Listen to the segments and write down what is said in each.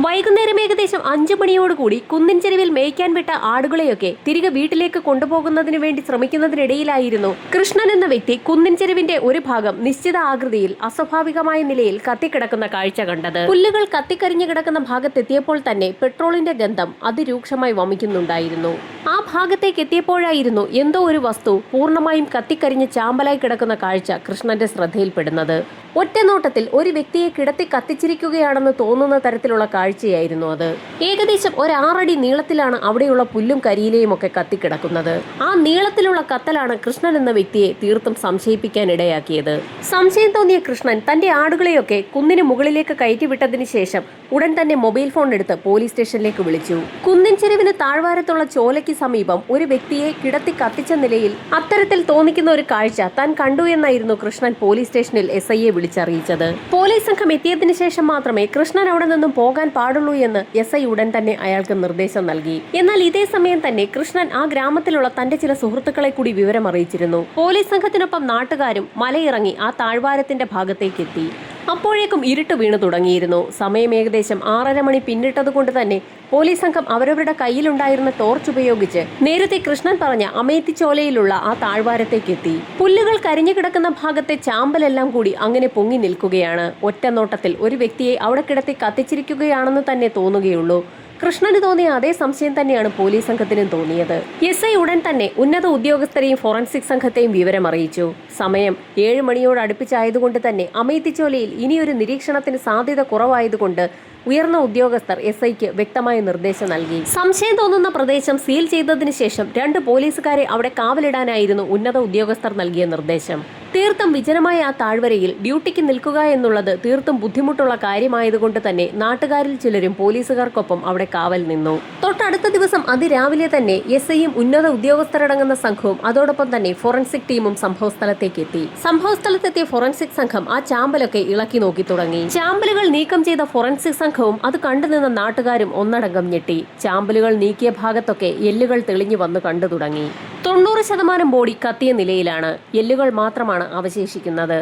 വൈകുന്നേരം ഏകദേശം അഞ്ചു മണിയോടുകൂടി കുന്നിൻ ചെരുവിൽ മേയ്ക്കാൻ വിട്ട ആടുകളെയൊക്കെ തിരികെ വീട്ടിലേക്ക് കൊണ്ടുപോകുന്നതിന് വേണ്ടി ശ്രമിക്കുന്നതിനിടയിലായിരുന്നു. കൃഷ്ണൻ എന്ന വ്യക്തി കുന്നിൻ ചെരുവിന്റെ ഒരു ഭാഗം നിശ്ചിത ആകൃതിയിൽ അസ്വാഭാവികമായ നിലയിൽ കത്തിക്കിടക്കുന്ന കാഴ്ച കണ്ടത്. പുല്ലുകൾ കത്തിക്കരിഞ്ഞു കിടക്കുന്ന ഭാഗത്തെത്തിയപ്പോൾ തന്നെ പെട്രോളിന്റെ ഗന്ധം അതിരൂക്ഷമായി വമിക്കുന്നുണ്ടായിരുന്നു. ആ ഭാഗത്തേക്ക് എത്തിയപ്പോഴായിരുന്നു എന്തോ ഒരു വസ്തു പൂർണമായും കത്തിക്കരിഞ്ഞ് ചാമ്പലായി കിടക്കുന്ന കാഴ്ച കൃഷ്ണന്റെ ശ്രദ്ധയിൽപ്പെടുന്നത്. ഒറ്റ നോട്ടത്തിൽ ഒരു വ്യക്തിയെ കിടത്തി കത്തിച്ചിരിക്കുകയാണെന്ന് തോന്നുന്ന തരത്തിലുള്ള കാഴ്ചയായിരുന്നു അത്. ഏകദേശം ഒരു ആറടി നീളത്തിലാണ് അവിടെയുള്ള പുല്ലും കരിയിലെയും ഒക്കെ കത്തിക്കിടക്കുന്നത്. ആ നീളത്തിലുള്ള കത്തലാണ് കൃഷ്ണൻ എന്ന വ്യക്തിയെ തീർത്തും സംശയിപ്പിക്കാൻ ഇടയാക്കിയത് സംശയം തോന്നിയ കൃഷ്ണൻ തന്റെ ആടുകളെയൊക്കെ കുന്നിന് മുകളിലേക്ക് കയറ്റിവിട്ടതിന് ശേഷം ഉടൻ തന്നെ മൊബൈൽ ഫോൺ എടുത്ത് പോലീസ് സ്റ്റേഷനിലേക്ക് വിളിച്ചു. കുന്നിൻ ചെരുവിന് താഴ്വാരത്തുള്ള ചോലയ്ക്ക് സമീപം ഒരു വ്യക്തിയെ കിടത്തി കത്തിച്ച നിലയിൽ അത്തരത്തിൽ തോന്നിക്കുന്ന ഒരു കാഴ്ച താൻ കണ്ടു എന്നായിരുന്നു കൃഷ്ണൻ പോലീസ് സ്റ്റേഷനിൽ എസ് ഐയെ വിളിച്ചറിയിച്ചത്. പോലീസ് സംഘം എത്തിയതിനു ശേഷം മാത്രമേ കൃഷ്ണൻ അവിടെ നിന്നും പോകാൻ പാടുള്ളൂ എന്ന് എസ് ഐ ഉടൻ തന്നെ അയാൾക്ക് നിർദ്ദേശം നൽകി. എന്നാൽ ഇതേ സമയം തന്നെ കൃഷ്ണൻ ആ ഗ്രാമത്തിലുള്ള തന്റെ ചില സുഹൃത്തുക്കളെ കൂടി വിവരം അറിയിച്ചിരുന്നു പോലീസ് സംഘത്തിനൊപ്പം നാട്ടുകാരും മലയിറങ്ങി ആ താഴ്വാരത്തിന്റെ ഭാഗത്തേക്ക് എത്തി അപ്പോഴേക്കും ഇരുട്ട് വീണു തുടങ്ങിയിരുന്നു. സമയം ഏകദേശം ആറര മണി പിന്നിട്ടതുകൊണ്ട് തന്നെ പോലീസ് സംഘം അവരവരുടെ കയ്യിലുണ്ടായിരുന്ന ടോർച്ച് ഉപയോഗിച്ച് നേരത്തെ കൃഷ്ണൻ പറഞ്ഞ അമേത്തിച്ചോലയിലുള്ള ആ താഴ്വാരത്തേക്ക് എത്തി പുല്ലുകൾ കരിഞ്ഞു കിടക്കുന്ന ഭാഗത്തെ ചാമ്പലെല്ലാം കൂടി അങ്ങനെ പൊങ്ങി നിൽക്കുകയാണ്. ഒറ്റ നോട്ടത്തിൽ ഒരു വ്യക്തിയെ അവിടെ കിടത്തി കത്തിച്ചിരിക്കുകയാണെന്ന് തന്നെ തോന്നുകയുള്ളൂ. കൃഷ്ണന് തോന്നിയ അതേ സംശയം തന്നെയാണ് പോലീസ് സംഘത്തിനും തോന്നിയത്. എസ് ഐ ഉടൻ തന്നെ ഉന്നത ഉദ്യോഗസ്ഥരെയും ഫോറൻസിക് സംഘത്തെയും വിവരം അറിയിച്ചു. സമയം ഏഴ് മണിയോട് അടുപ്പിച്ചായതുകൊണ്ട് തന്നെ അമേത്തിച്ചോലയിൽ ഇനിയൊരു നിരീക്ഷണത്തിന് സാധ്യത കുറവായതുകൊണ്ട് ഉയർന്ന ഉദ്യോഗസ്ഥർ എസ് ഐക്ക് വ്യക്തമായ നിർദ്ദേശം നൽകി. സംശയം തോന്നുന്ന പ്രദേശം സീൽ ചെയ്തതിന് ശേഷം രണ്ട് പോലീസുകാരെ അവിടെ കാവലിടാനായിരുന്നു ഉന്നത ഉദ്യോഗസ്ഥർ നൽകിയ നിർദ്ദേശം. തീർത്തും വിജനമായ ആ താഴ്വരയിൽ ഡ്യൂട്ടിക്ക് നിൽക്കുക എന്നുള്ളത് തീർത്തും ബുദ്ധിമുട്ടുള്ള കാര്യമായതുകൊണ്ട് തന്നെ നാട്ടുകാരിൽ ചിലരും പോലീസുകാർക്കൊപ്പം അവിടെ കാവൽ നിന്നു. തൊട്ടടുത്ത ദിവസം അതിരാവിലെ തന്നെ എസ് ഐയും ഉന്നത ഉദ്യോഗസ്ഥരടങ്ങുന്ന സംഘവും അതോടൊപ്പം തന്നെ ഫോറൻസിക് ടീമും സംഭവസ്ഥലത്തേക്ക് എത്തി സംഭവസ്ഥലത്തെത്തിയ ഫോറൻസിക് സംഘം ആ ചാമ്പലൊക്കെ ഇളക്കി നോക്കി തുടങ്ങി. ചാമ്പലുകൾ നീക്കം ചെയ്ത ഫോറൻസിക് സംഘവും അത് കണ്ടുനിന്ന നാട്ടുകാരും ഒന്നടങ്കം ഞെട്ടി. ചാമ്പലുകൾ നീക്കിയ ഭാഗത്തൊക്കെ എല്ലുകൾ തെളിഞ്ഞു വന്ന് കണ്ടു തുടങ്ങി. തൊണ്ണൂറ് ശതമാനം ബോഡി കത്തിയ നിലയിലാണ് എല്ലുകൾ മാത്രമാണ് അവശേഷിക്കുന്നത്.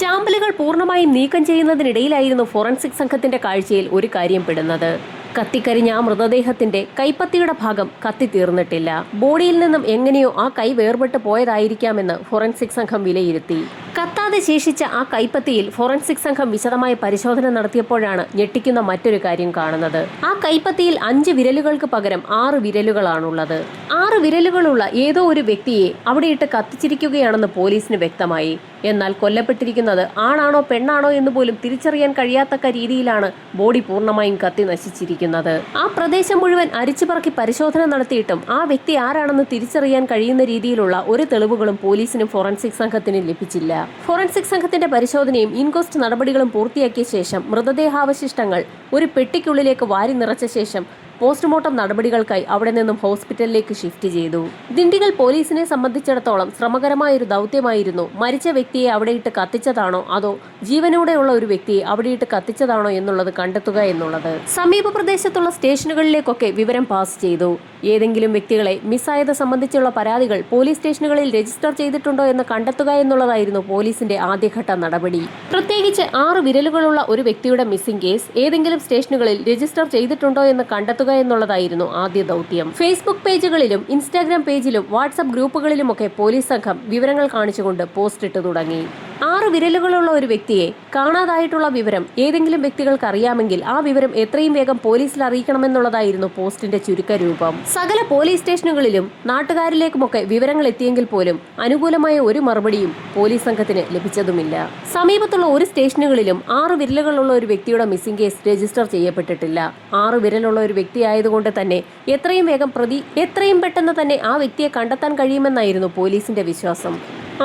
ചാമ്പലുകൾ പൂർണമായും നീക്കം ചെയ്യുന്നതിനിടയിലായിരുന്നു ഫോറൻസിക് സംഘത്തിന്റെ കാഴ്ചയിൽ ഒരു കാര്യം പെടുന്നത്. കത്തിക്കരിഞ്ഞ ആ മൃതദേഹത്തിന്റെ കൈപ്പത്തിയുടെ ഭാഗം കത്തിത്തീർന്നിട്ടില്ല ബോഡിയിൽ നിന്നും എങ്ങനെയോ ആ കൈ വേർപെട്ട് പോയതായിരിക്കാമെന്ന് ഫോറൻസിക് സംഘം വിലയിരുത്തി. കത്താതെ ശേഷിച്ച ആ കൈപ്പത്തിയിൽ ഫോറൻസിക് സംഘം വിശദമായ പരിശോധന നടത്തിയപ്പോഴാണ് ഞെട്ടിക്കുന്ന മറ്റൊരു കാര്യം കാണുന്നത്. ആ കൈപ്പത്തിയിൽ അഞ്ച് വിരലുകൾക്ക് പകരം ആറ് വിരലുകളാണുള്ളത്. ആറ് വിരലുകളുള്ള ഏതോ ഒരു വ്യക്തിയെ അവിടെയിട്ട് കത്തിച്ചിരിക്കുകയാണെന്ന് പോലീസിന് വ്യക്തമായി. എന്നാൽ കൊല്ലപ്പെട്ടിരിക്കുന്നത് ആണാണോ പെണ്ണാണോ എന്ന് പോലും തിരിച്ചറിയാൻ കഴിയാത്തക്ക രീതിയിലാണ് ബോഡി പൂർണമായും കത്തി നശിച്ചിരിക്കുന്നത്. ആ പ്രദേശം മുഴുവൻ അരിച്ചുപറക്കി പരിശോധന നടത്തിയിട്ടും ആ വ്യക്തി ആരാണെന്ന് തിരിച്ചറിയാൻ കഴിയുന്ന രീതിയിലുള്ള ഒരു തെളിവുകളും പോലീസിനും ഫോറൻസിക് സംഘത്തിനും ലഭിച്ചില്ല. ഫോറൻസിക് സംഘത്തിന്റെ പരിശോധനയും ഇൻക്വസ്റ്റ് നടപടികളും പൂർത്തിയാക്കിയ ശേഷം മൃതദേഹാവശിഷ്ടങ്ങൾ ഒരു പെട്ടിക്കുള്ളിലേക്ക് വാരി നിറച്ച ശേഷം പോസ്റ്റ്മോർട്ടം നടപടികൾക്കായി അവിടെ നിന്നും ഹോസ്പിറ്റലിലേക്ക് ഷിഫ്റ്റ് ചെയ്തു. ദിണ്ടിഗൽ പോലീസിനെ സംബന്ധിച്ചിടത്തോളം ശ്രമകരമായ ഒരു ദൗത്യമായിരുന്നു. മരിച്ച വ്യക്തിയെ അവിടെയിട്ട് കത്തിച്ചതാണോ? അതോ ജീവനോടെയുള്ള ഒരു വ്യക്തിയെ അവിടെയിട്ട് കത്തിച്ചതാണോ എന്നുള്ളത് കണ്ടെത്തുക എന്നുള്ളത്. സമീപ പ്രദേശത്തുള്ള സ്റ്റേഷനുകളിലേക്കൊക്കെ വിവരം പാസ് ചെയ്തു. ഏതെങ്കിലും വ്യക്തികളെ മിസ്സായത് സംബന്ധിച്ചുള്ള പരാതികൾ പോലീസ് സ്റ്റേഷനുകളിൽ രജിസ്റ്റർ ചെയ്തിട്ടുണ്ടോ എന്ന് കണ്ടെത്തുക എന്നുള്ളതായിരുന്നു പോലീസിന്റെ ആദ്യഘട്ട നടപടി. പ്രത്യേകിച്ച് ആറ് വിരലുകളുള്ള ഒരു വ്യക്തിയുടെ മിസ്സിംഗ് കേസ് ഏതെങ്കിലും സ്റ്റേഷനുകളിൽ രജിസ്റ്റർ ചെയ്തിട്ടുണ്ടോ എന്ന് കണ്ടെത്തുക എന്നുള്ളതായിരുന്നു ആദ്യ ദൗത്യം. ഫേസ്ബുക്ക് പേജുകളിലും ഇൻസ്റ്റാഗ്രാം പേജിലും വാട്സപ്പ് ഗ്രൂപ്പുകളിലുമൊക്കെ പോലീസ് സംഘം വിവരങ്ങൾ കാണിച്ചുകൊണ്ട് പോസ്റ്റ് ഇട്ടു തുടങ്ങി. ആറ് വിരലുകളുള്ള ഒരു വ്യക്തിയെ കാണാതായിട്ടുള്ള വിവരം ഏതെങ്കിലും വ്യക്തികൾക്ക് അറിയാമെങ്കിൽ ആ വിവരം എത്രയും വേഗം പോലീസിൽ അറിയിക്കണമെന്നുള്ളതായിരുന്നു പോസ്റ്റിന്റെ ചുരുക്കരൂപം സകല പോലീസ് സ്റ്റേഷനുകളിലും നാട്ടുകാരിലേക്കുമൊക്കെ വിവരങ്ങൾ എത്തിയെങ്കിൽ പോലും അനുകൂലമായ ഒരു മറുപടിയും പോലീസ് സംഘത്തിന് ലഭിച്ചതുമില്ല. സമീപത്തുള്ള ഒരു സ്റ്റേഷനുകളിലും ആറ് വിരലുകളുള്ള ഒരു വ്യക്തിയുടെ മിസ്സിംഗ് കേസ് രജിസ്റ്റർ ചെയ്യപ്പെട്ടിട്ടില്ല. ആറ് വിരലുള്ള ഒരു വ്യക്തി ആയതുകൊണ്ട് തന്നെ എത്രയും വേഗം പ്രതി എത്രയും പെട്ടെന്ന് തന്നെ ആ വ്യക്തിയെ കണ്ടെത്താൻ കഴിയുമെന്നായിരുന്നു പോലീസിന്റെ വിശ്വാസം.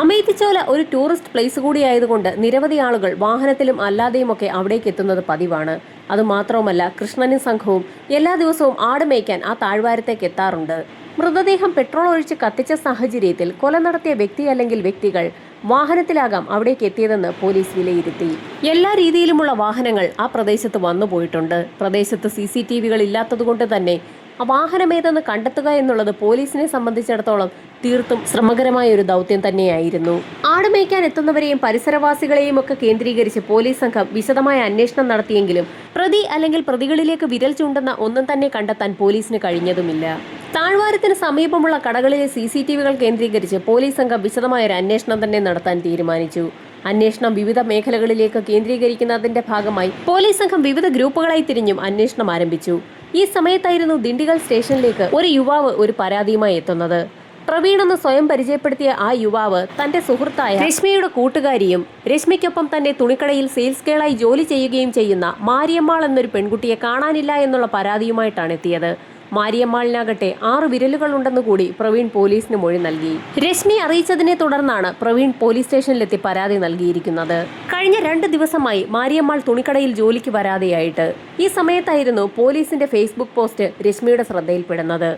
അമേത്തിച്ചോല ഒരു ടൂറിസ്റ്റ് പ്ലേസ് കൂടിയായതുകൊണ്ട് നിരവധി ആളുകൾ വാഹനത്തിലും അല്ലാതെയുമൊക്കെ അവിടേക്ക് എത്തുന്നത് പതിവാണ്. അതുമാത്രവുമല്ല കൃഷ്ണനും സംഘവും എല്ലാ ദിവസവും ആട് മേയ്ക്കാൻ ആ താഴ്വാരത്തേക്ക് എത്താറുണ്ട്. മൃതദേഹം പെട്രോൾ ഒഴിച്ച് കത്തിച്ച സാഹചര്യത്തിൽ കൊല നടത്തിയ വ്യക്തി അല്ലെങ്കിൽ വ്യക്തികൾ വാഹനത്തിലാകാം അവിടേക്ക് എത്തിയതെന്ന് പോലീസ് വിലയിരുത്തി. എല്ലാ രീതിയിലുമുള്ള വാഹനങ്ങൾ ആ പ്രദേശത്ത് വന്നു പോയിട്ടുണ്ട്. പ്രദേശത്ത് സി സി ടി വികൾ ഇല്ലാത്തതുകൊണ്ട് തന്നെ വാഹനമേതെന്ന് കണ്ടെത്തുക എന്നുള്ളത് പോലീസിനെ സംബന്ധിച്ചിടത്തോളം തീർത്തും ശ്രമകരമായ ഒരു ദൗത്യം തന്നെയായിരുന്നു. ആട് മേയ്ക്കാൻ എത്തുന്നവരെയും പരിസരവാസികളെയും ഒക്കെ കേന്ദ്രീകരിച്ച് പോലീസ് സംഘം വിശദമായ അന്വേഷണം നടത്തിയെങ്കിലും പ്രതി അല്ലെങ്കിൽ പ്രതികളിലേക്ക് വിരൽ ചൂണ്ടുന്ന ഒന്നും തന്നെ കണ്ടെത്താൻ പോലീസിന് കഴിഞ്ഞതുമില്ല. താഴ്വാരത്തിന് സമീപമുള്ള കടകളിലെ സി സി ടി വികൾ കേന്ദ്രീകരിച്ച് പോലീസ് സംഘം വിശദമായ ഒരു അന്വേഷണം തന്നെ നടത്താൻ തീരുമാനിച്ചു. അന്വേഷണം വിവിധ മേഖലകളിലേക്ക് കേന്ദ്രീകരിക്കുന്നതിന്റെ ഭാഗമായി പോലീസ് സംഘം വിവിധ ഗ്രൂപ്പുകളായി തിരിഞ്ഞും അന്വേഷണം ആരംഭിച്ചു. ഈ സമയത്തായിരുന്നു ദിണ്ടിഗൽ സ്റ്റേഷനിലേക്ക് ഒരു യുവാവ് ഒരു പരാതിയുമായി എത്തുന്നത്. പ്രവീൺ എന്ന് സ്വയം പരിചയപ്പെടുത്തിയ ആ യുവാവ് തന്റെ സുഹൃത്തായ രശ്മിയുടെ കൂട്ടുകാരിയും രശ്മിക്കൊപ്പം തന്നെ തുണിക്കടയിൽ സെയിൽസ് ഗേളായി ജോലി ചെയ്യുകയും ചെയ്യുന്ന മാരിയമ്മാൾ എന്നൊരു പെൺകുട്ടിയെ കാണാനില്ല എന്നുള്ള പരാതിയുമായിട്ടാണ് എത്തിയത്. മാരിയമ്മാളിനാകട്ടെ ആറ് വിരലുകളുണ്ടെന്ന് കൂടി പ്രവീൺ പോലീസിന് മൊഴി നൽകി. രശ്മി അറിയിച്ചതിനെ തുടർന്നാണ് പ്രവീൺ പോലീസ് സ്റ്റേഷനിലെത്തി പരാതി നൽകിയിരിക്കുന്നത്. കഴിഞ്ഞ രണ്ട് ദിവസമായി മാരിയമ്മാൾ തുണിക്കടയിൽ ജോലിക്ക് വരാതെയായിട്ട്. ഈ സമയത്തായിരുന്നു പോലീസിന്റെ ഫേസ്ബുക്ക് പോസ്റ്റ് രശ്മിയുടെ ശ്രദ്ധയിൽപ്പെടുന്നത്.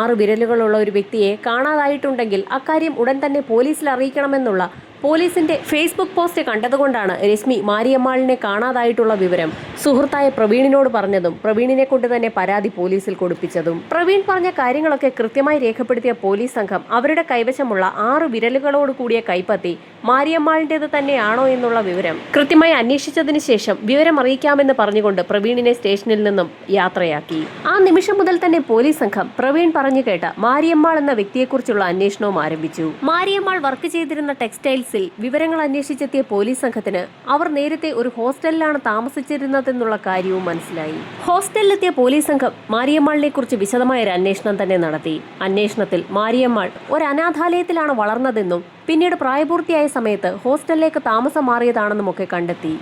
ആറ് വിരലുകളുള്ള ഒരു വ്യക്തിയെ കാണാതായിട്ടുണ്ടെങ്കിൽ അക്കാര്യം ഉടൻ തന്നെ പോലീസിൽ അറിയിക്കണമെന്നുള്ള പോലീസിന്റെ ഫേസ്ബുക്ക് പോസ്റ്റ് കണ്ടതുകൊണ്ടാണ് രശ്മി മാരിയമ്മാളിനെ കാണാതായിട്ടുള്ള വിവരം സുഹൃത്തായ പ്രവീണിനോട് പറഞ്ഞതും പ്രവീണിനെ കൊണ്ട് തന്നെ പരാതി പോലീസിൽ കൊടുപ്പിച്ചതും. പ്രവീൺ പറഞ്ഞ കാര്യങ്ങളൊക്കെ കൃത്യമായി രേഖപ്പെടുത്തിയ പോലീസ് സംഘം അവരുടെ കൈവശമുള്ള ആറ് വിരലുകളോട് കൂടിയ കൈപ്പത്തി മാരിയമ്മാളിന്റെത് തന്നെയാണോ എന്നുള്ള വിവരം കൃത്യമായി അന്വേഷിച്ചതിന് ശേഷം വിവരം അറിയിക്കാമെന്ന് പറഞ്ഞുകൊണ്ട് പ്രവീണിനെ സ്റ്റേഷനിൽ നിന്നും യാത്രയാക്കി. ആ നിമിഷം മുതൽ തന്നെ പോലീസ് സംഘം പ്രവീൺ പറഞ്ഞു കേട്ട മാരിയമ്മാൾ എന്ന വ്യക്തിയെക്കുറിച്ചുള്ള അന്വേഷണവും ആരംഭിച്ചു. മാരിയമ്മാൾ വർക്ക് ചെയ്തിരുന്ന ടെക്സ്റ്റൈൽസിൽ വിവരങ്ങൾ അന്വേഷിച്ചെത്തിയ പോലീസ് സംഘത്തിന് അവർ നേരത്തെ ഒരു ഹോസ്റ്റലിലാണ് താമസിച്ചിരുന്നതെന്നുള്ള കാര്യവും മനസ്സിലായി. ഹോസ്റ്റലിലെത്തിയ പോലീസ് സംഘം മാരിയമ്മാളിനെ കുറിച്ച് വിശദമായ ഒരു അന്വേഷണം തന്നെ നടത്തി. അന്വേഷണത്തിൽ മാരിയമ്മാൾ ഒരു അനാഥാലയത്തിലാണ് വളർന്നതെന്നും പിന്നീട് പ്രായപൂർത്തിയായ സമയത്ത് ഹോസ്റ്റലിലേക്ക് താമസം മാറിയതാണെന്നും ഒക്കെ കണ്ടെത്തി.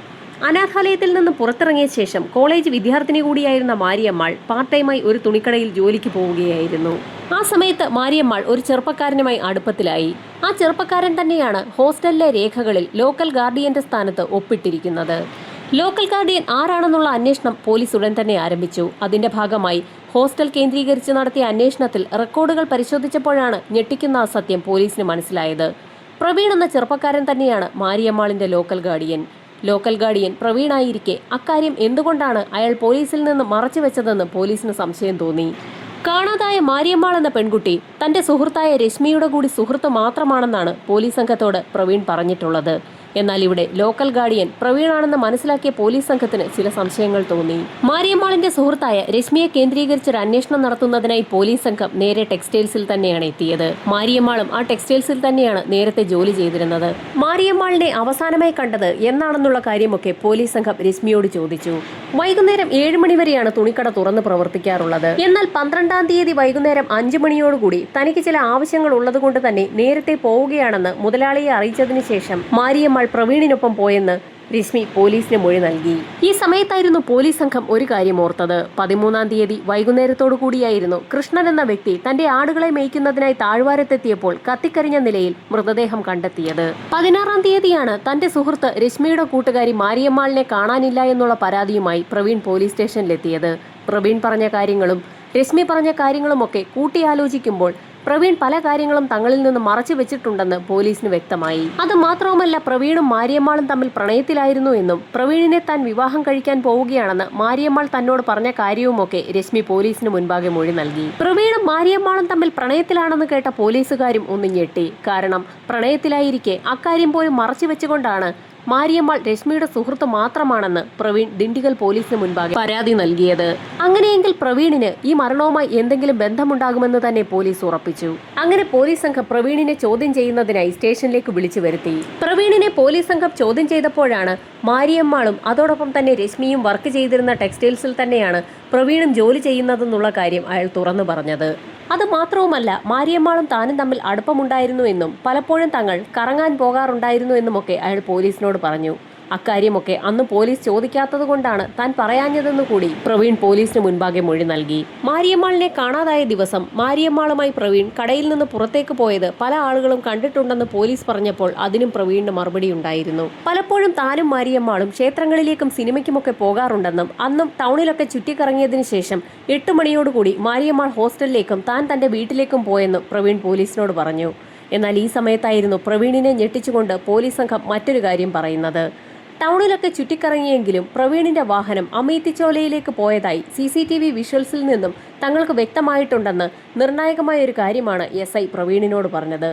അനാഥാലയത്തിൽ നിന്ന് പുറത്തിറങ്ങിയ ശേഷം കോളേജ് വിദ്യാർത്ഥിനി കൂടിയായിരുന്ന മാരിയമ്മാൾ പാർട്ട് ടൈമായി ഒരു തുണിക്കടയിൽ ജോലിക്ക് പോവുകയായിരുന്നു. ആ സമയത്ത് മാരിയമ്മാൾ ഒരു ചെറുപ്പക്കാരനുമായി അടുപ്പത്തിലായി. ആ ചെറുപ്പക്കാരൻ തന്നെയാണ് ഹോസ്റ്റലിലെ രേഖകളിൽ ലോക്കൽ ഗാർഡിയന്റെ സ്ഥാനത്ത് ഒപ്പിട്ടിരിക്കുന്നത്. ലോക്കൽ ഗാർഡിയൻ ആരാണെന്നുള്ള അന്വേഷണം പോലീസ് ഉടൻ തന്നെ ആരംഭിച്ചു. അതിന്റെ ഭാഗമായി ഹോസ്റ്റൽ കേന്ദ്രീകരിച്ച് നടത്തിയ അന്വേഷണത്തിൽ റെക്കോർഡുകൾ പരിശോധിച്ചപ്പോഴാണ് ഞെട്ടിക്കുന്ന ആ സത്യം പോലീസിന് മനസ്സിലായത്. പ്രവീൺ എന്ന ചെറുപ്പക്കാരൻ തന്നെയാണ് മാരിയമ്മാളിന്റെ ലോക്കൽ ഗാർഡിയൻ. ലോക്കൽ ഗാർഡിയൻ പ്രവീണായിരിക്കെ. അക്കാര്യം എന്തുകൊണ്ടാണ് അയാൾ പോലീസിൽ നിന്ന് മറച്ചു വെച്ചതെന്ന് പോലീസിന് സംശയം തോന്നി. കാണാതായ മാരിയമ്മാൾ എന്ന പെൺകുട്ടി തന്റെ സുഹൃത്തായ രശ്മിയുടെ കൂടി സുഹൃത്ത് മാത്രമാണെന്നാണ് പോലീസ് സംഘത്തോട് പ്രവീൺ പറഞ്ഞിട്ടുള്ളത്. എന്നാൽ ഇവിടെ ലോക്കൽ ഗാർഡിയൻ പ്രവീണാണെന്ന് മനസ്സിലാക്കിയ പോലീസ് സംഘത്തിന് ചില സംശയങ്ങൾ തോന്നി. മാരിയമ്മാളിന്റെ സുഹൃത്തായ രശ്മിയെ കേന്ദ്രീകരിച്ച് ഒരു അന്വേഷണം നടത്തുന്നതിനായി പോലീസ് സംഘം നേരെ ടെക്സ്റ്റൈൽസിൽ തന്നെയാണ് എത്തിയത്. മാരിയമ്മാളും ആ ടെക്സ്റ്റൈൽസിൽ തന്നെയാണ് നേരത്തെ ജോലി ചെയ്തിരുന്നത്. മാരിയമ്മാളിനെ അവസാനമായി കണ്ടത് എന്നാണെന്നുള്ള കാര്യമൊക്കെ പോലീസ് സംഘം രശ്മിയോട് ചോദിച്ചു. വൈകുന്നേരം ഏഴ് മണി വരെയാണ് തുണിക്കട തുറന്ന് പ്രവർത്തിക്കാറുള്ളത്. എന്നാൽ പന്ത്രണ്ടാം തീയതി വൈകുന്നേരം അഞ്ചു മണിയോടുകൂടി തനിക്ക് ചില ആവശ്യങ്ങൾ ഉള്ളതുകൊണ്ട് തന്നെ നേരത്തെ പോവുകയാണെന്ന് മുതലാളിയെ അറിയിച്ചതിന് ശേഷം മാരിയമ്മാൾ പ്രവീണിനൊപ്പം പോയെന്ന് രശ്മി പോലീസിന് മൊഴി നൽകി. ഈ സമയത്തായിരുന്നു പോലീസ് സംഘം ഒരു കാര്യം ഓർത്തത്. പതിമൂന്നാം തീയതി വൈകുന്നേരത്തോടു കൂടിയായിരുന്നു കൃഷ്ണൻ എന്ന വ്യക്തി തന്റെ ആടുകളെ മേയ്ക്കുന്നതിനായി താഴ്വാരത്തെത്തിയപ്പോൾ കത്തിക്കരിഞ്ഞ നിലയിൽ മൃതദേഹം കണ്ടെത്തിയത്. പതിനാറാം തീയതിയാണ് തന്റെ സുഹൃത്ത് രശ്മിയുടെ കൂട്ടുകാരി മാരിയമ്മാളിനെ കാണാനില്ല എന്നുള്ള പരാതിയുമായി പ്രവീൺ പോലീസ് സ്റ്റേഷനിലെത്തിയത്. പ്രവീൺ പറഞ്ഞ കാര്യങ്ങളും രശ്മി പറഞ്ഞ കാര്യങ്ങളുമൊക്കെ കൂട്ടിയാലോചിക്കുമ്പോൾ പ്രവീൺ പല കാര്യങ്ങളും തങ്ങളിൽ നിന്ന് മറച്ചു വെച്ചിട്ടുണ്ടെന്ന് പോലീസിന് വ്യക്തമായി. അത് മാത്രവുമല്ല പ്രവീണും മാരിയമ്മാളും തമ്മിൽ പ്രണയത്തിലായിരുന്നു എന്നും പ്രവീണിനെ താൻ വിവാഹം കഴിക്കാൻ പോവുകയാണെന്ന് മാരിയമ്മാൾ തന്നോട് പറഞ്ഞ കാര്യവുമൊക്കെ രശ്മി പോലീസിന് മുൻപാകെ മൊഴി നൽകി. പ്രവീണും മാരിയമ്മാളും തമ്മിൽ പ്രണയത്തിലാണെന്ന് കേട്ട പോലീസുകാരും ഒന്ന് ഞെട്ടി. കാരണം പ്രണയത്തിലായിരിക്കെ അക്കാര്യം പോലും മറച്ചു വെച്ചുകൊണ്ടാണ് മാരിയമ്മാൾ രശ്മിയുടെ സുഹൃത്ത് മാത്രമാണെന്ന് പ്രവീൺ ദിണ്ടിഗൽ പോലീസിന് മുൻപാകെ പരാതി നൽകിയത്. അങ്ങനെയെങ്കിൽ പ്രവീണിന് ഈ മരണവുമായി എന്തെങ്കിലും ബന്ധമുണ്ടാകുമെന്ന് തന്നെ പോലീസ് ഉറപ്പിച്ചു. അങ്ങനെ പോലീസ് സംഘം പ്രവീണിനെ ചോദ്യം ചെയ്യുന്നതിനായി സ്റ്റേഷനിലേക്ക് വിളിച്ചു വരുത്തി. പ്രവീണിനെ പോലീസ് സംഘം ചോദ്യം ചെയ്തപ്പോഴാണ് മാരിയമ്മാളും അതോടൊപ്പം തന്നെ രശ്മിയും വർക്ക് ചെയ്തിരുന്ന ടെക്സ്റ്റൈൽസിൽ തന്നെയാണ് പ്രവീണും ജോലി ചെയ്യുന്നതെന്നുള്ള കാര്യം അയാൾ തുറന്നു പറഞ്ഞത്. അത് മാത്രവുമല്ല മാരിയമ്മാളും താനും തമ്മിൽ അടുപ്പമുണ്ടായിരുന്നു എന്നും പലപ്പോഴും തങ്ങൾ കറങ്ങാൻ പോകാറുണ്ടായിരുന്നു എന്നുമൊക്കെ അയാൾ പോലീസിനോട് പറഞ്ഞു. അക്കാര്യമൊക്കെ അന്ന് പോലീസ് ചോദിക്കാത്തത് കൊണ്ടാണ് താൻ പറയാഞ്ഞതെന്ന് കൂടി പ്രവീൺ പോലീസിന് മുൻപാകെ മൊഴി നൽകി. മാരിയമ്മാളിനെ കാണാതായ ദിവസം മാരിയമ്മാളുമായി പ്രവീൺ കടയിൽ നിന്ന് പുറത്തേക്ക് പോയത് പല ആളുകളും കണ്ടിട്ടുണ്ടെന്ന് പോലീസ് പറഞ്ഞപ്പോൾ അതിനും പ്രവീണിന് മറുപടി ഉണ്ടായിരുന്നു. പലപ്പോഴും താനും മാരിയമ്മാളും ക്ഷേത്രങ്ങളിലേക്കും സിനിമയ്ക്കുമൊക്കെ പോകാറുണ്ടെന്നും അന്നും ടൗണിലൊക്കെ ചുറ്റിക്കറങ്ങിയതിനു ശേഷം എട്ട് മണിയോടുകൂടി മാരിയമ്മാൾ ഹോസ്റ്റലിലേക്കും താൻ തന്റെ വീട്ടിലേക്കും പോയെന്നും പ്രവീൺ പോലീസിനോട് പറഞ്ഞു. എന്നാൽ ഈ സമയത്തായിരുന്നു പ്രവീണിനെ ഞെട്ടിച്ചുകൊണ്ട് പോലീസ് സംഘം മറ്റൊരു കാര്യം പറയുന്നത്. ടൗണിലൊക്കെ ചുറ്റിക്കറങ്ങിയെങ്കിലും പ്രവീണിന്റെ വാഹനം അമേത്തിച്ചോലയിലേക്ക് പോയതായി സി സി ടി വി വിഷ്വൽസിൽ നിന്നും തങ്ങൾക്ക് വ്യക്തമായിട്ടുണ്ടെന്ന് നിർണായകമായ ഒരു കാര്യമാണ് എസ് ഐ പ്രവീണിനോട് പറഞ്ഞത്.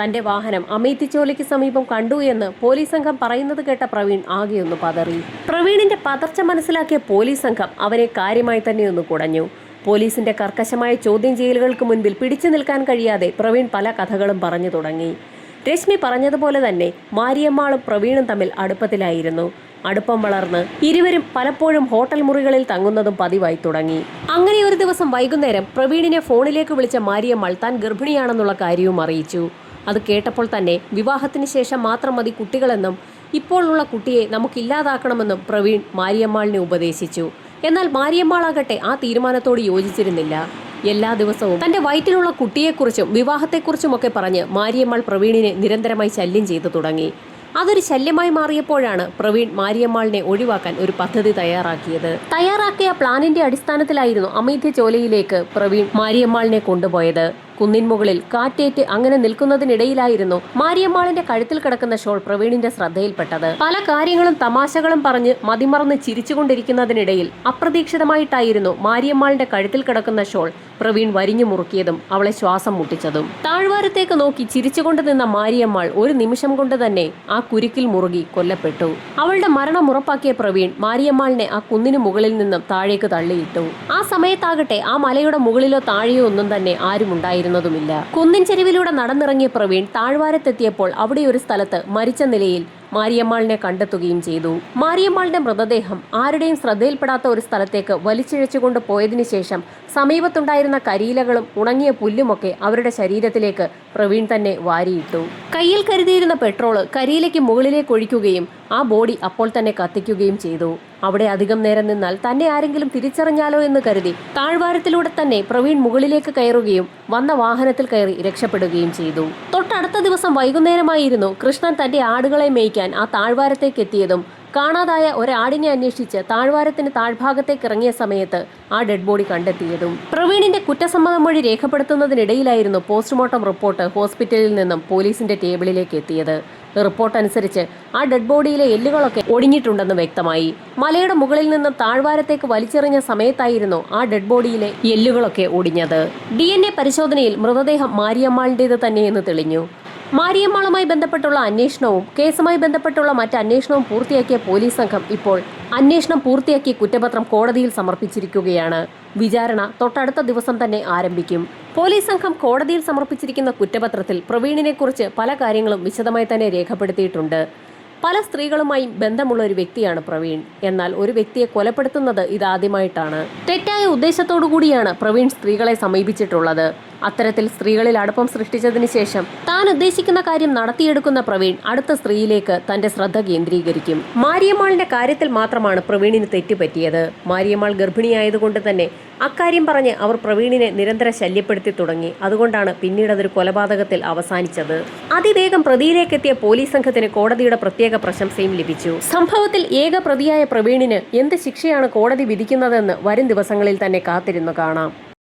തന്റെ വാഹനം അമേത്തിച്ചോലയ്ക്ക് സമീപം കണ്ടു എന്ന് പോലീസ് സംഘം പറയുന്നത് കേട്ട പ്രവീൺ ആകെയൊന്ന് പതറി. പ്രവീണിന്റെ പതർച്ച മനസ്സിലാക്കിയ പോലീസ് സംഘം അവനെ കാര്യമായി തന്നെ ഒന്ന് കുടഞ്ഞു. പോലീസിന്റെ കർക്കശമായ ചോദ്യം ചെയ്യലുകൾക്ക് മുൻപിൽ പിടിച്ചു നിൽക്കാൻ കഴിയാതെ പ്രവീൺ പല കഥകളും പറഞ്ഞു തുടങ്ങി. രശ്മി പറഞ്ഞതുപോലെ തന്നെ മാരിയമ്മാളും പ്രവീണും തമ്മിൽ അടുപ്പത്തിലായിരുന്നു. അടുപ്പം വളർന്ന് ഇരുവരും പലപ്പോഴും ഹോട്ടൽ മുറികളിൽ തങ്ങുന്നതും പതിവായി തുടങ്ങി. അങ്ങനെ ഒരു ദിവസം വൈകുന്നേരം പ്രവീണിനെ ഫോണിലേക്ക് വിളിച്ച മാരിയമ്മൾ താൻ ഗർഭിണിയാണെന്നുള്ള കാര്യവും അറിയിച്ചു. അത് കേട്ടപ്പോൾ തന്നെ വിവാഹത്തിന് ശേഷം മാത്രം മതി കുട്ടികളെന്നും ഇപ്പോഴുള്ള കുട്ടിയെ നമുക്കില്ലാതാക്കണമെന്നും പ്രവീൺ മാരിയമ്മാളിനെ ഉപദേശിച്ചു. എന്നാൽ മാരിയമ്മാളാകട്ടെ ആ തീരുമാനത്തോട് യോജിച്ചിരുന്നില്ല. എല്ലാ ദിവസവും തന്റെ വയറ്റിലുള്ള കുട്ടിയെക്കുറിച്ചും വിവാഹത്തെക്കുറിച്ചുമൊക്കെ പറഞ്ഞ് മാരിയമ്മാൾ പ്രവീണിനെ നിരന്തരമായി ശല്യം ചെയ്തു തുടങ്ങി. അതൊരു ശല്യമായി മാറിയപ്പോഴാണ് പ്രവീൺ മാരിയമ്മാളിനെ ഒഴിവാക്കാൻ ഒരു പദ്ധതി തയ്യാറാക്കിയത്. തയ്യാറാക്കിയ പ്ലാനിന്റെ അടിസ്ഥാനത്തിലായിരുന്നു അമേധ്യ ചോലയിലേക്ക് പ്രവീൺ മാരിയമ്മാളിനെ കൊണ്ടുപോയത്. കുന്നിൻ മുകളിൽ കാറ്റേറ്റ് അങ്ങനെ നിൽക്കുന്നതിനിടയിലായിരുന്നു മാരിയമ്മാളിന്റെ കഴുത്തിൽ കിടക്കുന്ന ഷോൾ പ്രവീണിന്റെ ശ്രദ്ധയിൽപ്പെട്ടത്. പല കാര്യങ്ങളും തമാശകളും പറഞ്ഞ് മതിമറന്ന് ചിരിച്ചുകൊണ്ടിരിക്കുന്നതിനിടയിൽ അപ്രതീക്ഷിതമായിട്ടായിരുന്നു മാരിയമ്മാളിന്റെ കഴുത്തിൽ കിടക്കുന്ന ഷോൾ പ്രവീൺ വരിഞ്ഞു മുറുക്കിയതും അവളെ ശ്വാസം മുട്ടിച്ചതും. താഴ്വാരത്തേക്ക് നോക്കി ചിരിച്ചുകൊണ്ട് നിന്ന മാരിയമ്മാൾ ഒരു നിമിഷം കൊണ്ട് തന്നെ ആ കുരുക്കിൽ മുറുകി കൊല്ലപ്പെട്ടു. അവളുടെ മരണം ഉറപ്പാക്കിയ പ്രവീൺ മാരിയമ്മാളിനെ ആ കുന്നിനു മുകളിൽ നിന്നും താഴേക്ക് തള്ളിയിട്ടു. ആ സമയത്താകട്ടെ ആ മലയുടെ മുകളിലോ താഴെയോ ഒന്നും തന്നെ ആരും ഉണ്ടായിരുന്നതുമില്ല. കുന്നിൻ ചെരുവിലൂടെ നടന്നിറങ്ങിയ പ്രവീൺ താഴ്വാരത്തെത്തിയപ്പോൾ അവിടെ ഒരു സ്ഥലത്ത് മരിച്ച നിലയിൽ മാരിയമ്മാളിനെ കണ്ടെത്തുകയും ചെയ്തു. മാരിയമ്മാളിന്റെ മൃതദേഹം ആരുടെയും ശ്രദ്ധയിൽപ്പെടാത്ത ഒരു സ്ഥലത്തേക്ക് വലിച്ചിഴച്ചുകൊണ്ട് പോയതിനു ശേഷം സമീപത്തുണ്ടായിരുന്ന കരിയിലകളും ഉണങ്ങിയ പുല്ലുമൊക്കെ അവരുടെ ശരീരത്തിലേക്ക് പ്രവീൺ തന്നെ വാരിയിട്ടു. കയ്യിൽ കരുതിയിരുന്ന പെട്രോൾ കരിയിലേക്ക് മുകളിലേക്ക് ഒഴിക്കുകയും ആ ബോഡി അപ്പോൾ തന്നെ കത്തിക്കുകയും ചെയ്തു. അവിടെ അധികം നേരം നിന്നാൽ തന്നെ ആരെങ്കിലും തിരിച്ചറിഞ്ഞാലോ എന്ന് കരുതി താഴ്വാരത്തിലൂടെ തന്നെ പ്രവീൺ മുകളിലേക്ക് കയറുകയും വന്ന വാഹനത്തിൽ കയറി രക്ഷപ്പെടുകയും ചെയ്തു. തൊട്ടടുത്ത ദിവസം വൈകുന്നേരമായിരുന്നു കൃഷ്ണൻ തന്റെ ആടുകളെ മേയ്ക്കാൻ ആ താഴ്വാരത്തേക്ക് എത്തിയതും കാണാതായ ഒരാടിനെ അന്വേഷിച്ച് താഴ്വാരത്തിന് താഴ്ഭാഗത്തേക്ക് ഇറങ്ങിയ സമയത്ത് ആ ഡെഡ് ബോഡി കണ്ടെത്തിയതും പ്രവീണിന്റെ കുറ്റസമ്മതം മൊഴി രേഖപ്പെടുത്തുന്നതിനിടയിലായിരുന്നു പോസ്റ്റ്മോർട്ടം റിപ്പോർട്ട് ഹോസ്പിറ്റലിൽ നിന്നും പോലീസിന്റെ ടേബിളിലേക്ക് എത്തിയത്. റിപ്പോർട്ട് അനുസരിച്ച് ആ ഡെഡ് ബോഡിയിലെ എല്ലുകളൊക്കെ ഒടിഞ്ഞിട്ടുണ്ടെന്ന് വ്യക്തമായി. മലയുടെ മുകളിൽ നിന്നും താഴ്വാരത്തേക്ക് വലിച്ചെറിഞ്ഞ സമയത്തായിരുന്നു ആ ഡെഡ് ബോഡിയിലെ എല്ലുകളൊക്കെ ഒടിഞ്ഞത്. ഡി പരിശോധനയിൽ മൃതദേഹം മാരിയമ്മാളിന്റേത് തന്നെയെന്ന് തെളിഞ്ഞു. മാരിയമ്മാളുമായി ബന്ധപ്പെട്ടുള്ള അന്വേഷണവും കേസുമായി ബന്ധപ്പെട്ടുള്ള മറ്റ് അന്വേഷണവും പൂർത്തിയാക്കിയ പോലീസ് സംഘം ഇപ്പോൾ അന്വേഷണം പൂർത്തിയാക്കി കുറ്റപത്രം കോടതിയിൽ സമർപ്പിച്ചിരിക്കുകയാണ്. വിചാരണ തൊട്ടടുത്ത ദിവസം തന്നെ ആരംഭിക്കും. പോലീസ് സംഘം കോടതിയിൽ സമർപ്പിച്ചിരിക്കുന്ന കുറ്റപത്രത്തിൽ പ്രവീണിനെക്കുറിച്ച് പല കാര്യങ്ങളും വിശദമായി തന്നെ രേഖപ്പെടുത്തിയിട്ടുണ്ട്. പല സ്ത്രീകളുമായും ബന്ധമുള്ള ഒരു വ്യക്തിയാണ് പ്രവീൺ. എന്നാൽ ഒരു വ്യക്തിയെ കൊലപ്പെടുത്തുന്നത് ഇതാദ്യമായിട്ടാണ്. തെറ്റായ ഉദ്ദേശത്തോടു കൂടിയാണ് പ്രവീൺ സ്ത്രീകളെ സമീപിച്ചിട്ടുള്ളത്. അത്തരത്തിൽ സ്ത്രീകളിൽ അടുപ്പം സൃഷ്ടിച്ചതിന് ശേഷം താൻ ഉദ്ദേശിക്കുന്ന കാര്യം നടത്തിയെടുക്കുന്ന പ്രവീൺ അടുത്ത സ്ത്രീയിലേക്ക് തന്റെ ശ്രദ്ധ കേന്ദ്രീകരിക്കും. മാരിയമ്മാളിന്റെ കാര്യത്തിൽ മാത്രമാണ് പ്രവീണിന് തെറ്റുപറ്റിയത്. മാരിയമ്മാൾ ഗർഭിണിയായതുകൊണ്ട് തന്നെ അക്കാര്യം പറഞ്ഞ് അവർ പ്രവീണിനെ നിരന്തരം ശല്യപ്പെടുത്തി തുടങ്ങി. അതുകൊണ്ടാണ് പിന്നീട് അതൊരു കൊലപാതകത്തിൽ അവസാനിച്ചത്. അതിവേഗം പ്രതിയിലേക്കെത്തിയ പോലീസ് സംഘത്തിന് കോടതിയുടെ പ്രത്യേക പ്രശംസയും ലഭിച്ചു. സംഭവത്തിൽ ഏക പ്രതിയായ പ്രവീണിന് എന്ത് ശിക്ഷയാണ് കോടതി വിധിക്കുന്നതെന്ന് വരും ദിവസങ്ങളിൽ തന്നെ കാത്തിരുന്നു കാണാം.